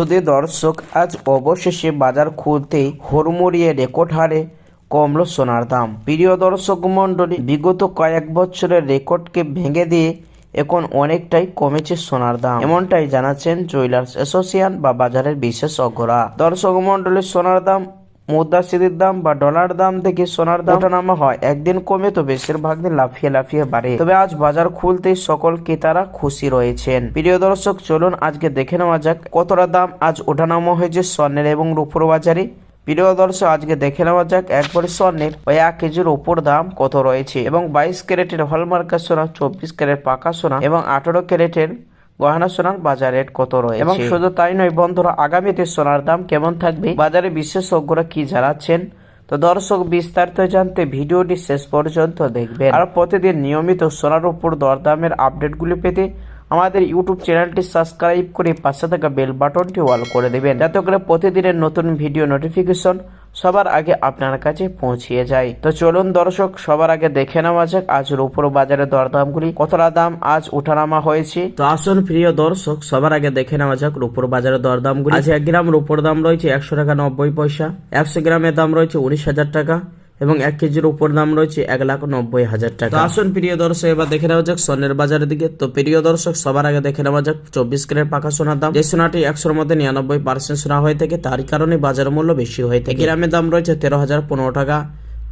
শুধু দর্শক আজ অবশেষে বাজার খুলতে হরমরিয়ে রেকর্ড হারে কমল সোনার দাম। প্রিয় দর্শক মণ্ডলী, বিগত কয়েক বছরের রেকর্ডকে ভেঙে দিয়ে এখন অনেকটাই কমেছে সোনার দাম। এমনটাই জানাচ্ছেন জুয়েলার্স অ্যাসোসিয়েশন বা বাজারের বিশেষজ্ঞরা। দর্শক মণ্ডলী, সোনার দাম মুদ্রাস্ফীতির দাম বা ডলার দাম থেকে সোনার দাম ওঠানামা হয়। একদিন কমে তো বেশিরভাগ দিন লাফিয়ে লাফিয়ে বাড়ে। তবে আজ বাজার খুলতেই সকল ক্রেতারা খুশি রয়েছেন। প্রিয় দর্শক, চলুন আজকে দেখে নেওয়া যাক কতটা দাম আজ ওঠানামা হয়েছে স্বর্ণের এবং রূপোর বাজারে। প্রিয় দর্শক, আজকে দেখে নেওয়া যাক একবারে স্বর্ণের ওই এক কেজির ওপর দাম কত রয়েছে এবং বাইশ ক্যারেটের হলমার্কা সোনা, চব্বিশ ক্যারেট পাকা সোনা এবং আঠারো ক্যারেটের গহনা সোনার বাজার রেট কত রয়েছে? এবং শুধু তাই নয়, বন্ধুরা, আগামীতে সোনার দাম কেমন থাকবে? বাজারে বিশেষজ্ঞরা কি জানাচ্ছেন? তো দর্শক, বিস্তারিত জানতে ভিডিওটি শেষ পর্যন্ত দেখবেন। আর প্রতিদিন নিয়মিত সোনার উপর দরদামের আপডেটগুলি পেতে আমাদের ইউটিউব চ্যানেলটি সাবস্ক্রাইব করে পাশে থাকা বেল বাটনটি অল করে দেবেন, যাতে করে প্রতিদিনের নতুন ভিডিও নোটিফিকেশন সবার আগে আপনার কাছে পৌঁছিয়ে যায়। তো চলুন দর্শক, সবার আগে দেখে নেওয়া যাক আজ রূপোর বাজারে দরদামগুলি কতটা দাম আজ উঠানামা হয়েছে। তো আসুন প্রিয় দর্শক, সবার আগে দেখে নেওয়া যাক রূপোর বাজারে দরদামগুলি। আজ এক গ্রাম রূপোর দাম রয়েছে একশো টাকা নব্বই পয়সা, একশো গ্রামের দাম রয়েছে উনিশ হাজার টাকা এবং এক কেজির উপর দাম রয়েছে এক লাখ নব্বই হাজার টাকা। আসুন প্রিয় দর্শক, এবার দেখে নেওয়া যাক সোনের বাজারের দিকে। তো প্রিয় দর্শক, সবার আগে দেখে নেওয়া যাক চব্বিশ ক্যারেট পাকা সোনার দাম। যে সোনাটি একশোর মধ্যে নিরানব্বই পার্সেন্ট সোনা হয়ে থাকে তার কারণে বাজার মূল্য বেশি হয়ে থাকে। গ্রামের দাম রয়েছে তেরো হাজার পনেরো টাকা।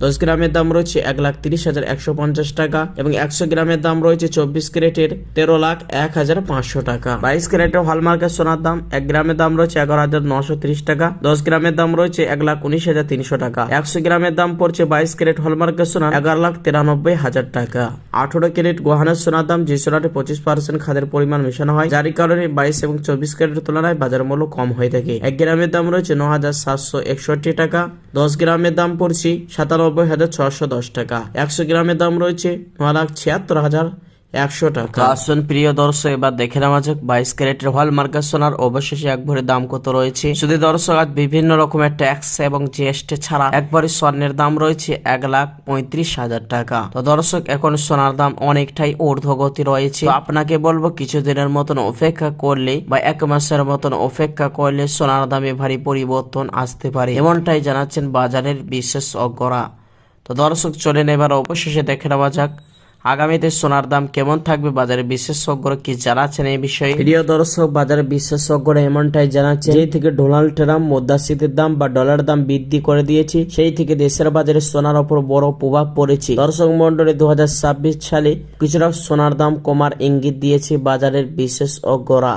দশ গ্রামের দাম রয়েছে এক লাখ তিরিশ হাজার একশো পঞ্চাশ টাকা এবং একশো গ্রামের দাম রয়েছে চব্বিশ ক্যারেটের তেরো লাখ এক হাজার পাঁচশো টাকা। বাইশ ক্যারেটের হলমার্কের সোনার দাম এক গ্রামের দাম রয়েছে এগারো হাজার নশো তিরিশ টাকা, দশ গ্রামের দাম রয়েছে এক লাখ উনিশ হাজার তিনশো টাকা। একশো গ্রামের দাম পড়ছে বাইশ ক্যারেট হলমার্কের সোনা এগারো লাখ তিরানব্বই হাজার টাকা। আঠারো ক্যারেট গহনার সোনার দাম যে সোনাটি পঁচিশ পার্সেন্ট খাদের পরিমাণ মেশানো হয় যার কারণে বাইশ এবং চব্বিশ ক্যারেটের তুলনায় বাজার মূল্য কম হয়ে থাকে। এক গ্রামের দাম রয়েছে ন হাজার সাতশো একষট্টি টাকা, দশ গ্রামের দাম পড়ছে সাতানব্বই হাজার ছশো দশ টাকা। একশো গ্রামের দাম রয়েছে ন লাখ ছিয়াত্তর হাজার একশো টাকা। আসুন প্রিয় দর্শক, এবার দেখে নেওয়া যাক বাইশ ক্যারেটের হল মার্কার সোনার অবশেষে একবারে দাম কত রয়েছে। শুধু দর্শক, আজ বিভিন্ন রকমের ট্যাক্স এবং জিএসটি ছাড়া একবারে স্বর্ণের দাম রয়েছে এক লাখ পঁয়ত্রিশ হাজার টাকা। তো দর্শক, এখন সোনার দাম অনেকটাই ঊর্ধ্বগতি রয়েছে। আপনাকে বলব, কিছুদিনের মতন অপেক্ষা করলে বা এক মাসের মতন অপেক্ষা করলে সোনার দামে ভারী পরিবর্তন আসতে পারে, এমনটাই জানাচ্ছেন বাজারের বিশেষজ্ঞরা। তো দর্শক, চলেন এবার অবশেষে দেখে নেওয়া যাক আগামীতে সোনার দাম কেমন থাকবে বাজারে বিশেষজ্ঞরা কি জানাচ্ছেন এই বিষয়ে? প্রিয় দর্শক, বাজারে বিশেষজ্ঞরা এমনটাই জানাচ্ছে যেই থেকে ডোনাল্ড ট্রাম্প মুদ্রাস্ফীতির দাম বা ডলার দাম বৃদ্ধি করে দিয়েছে, সেই থেকে দেশের বাজারে সোনার ওপর বড় প্রভাব পড়েছে। দর্শক মন্ডলী দু সালে কিছুটা সোনার দাম কমার ইঙ্গিত দিয়েছে বাজারের বিশেষজ্ঞরা।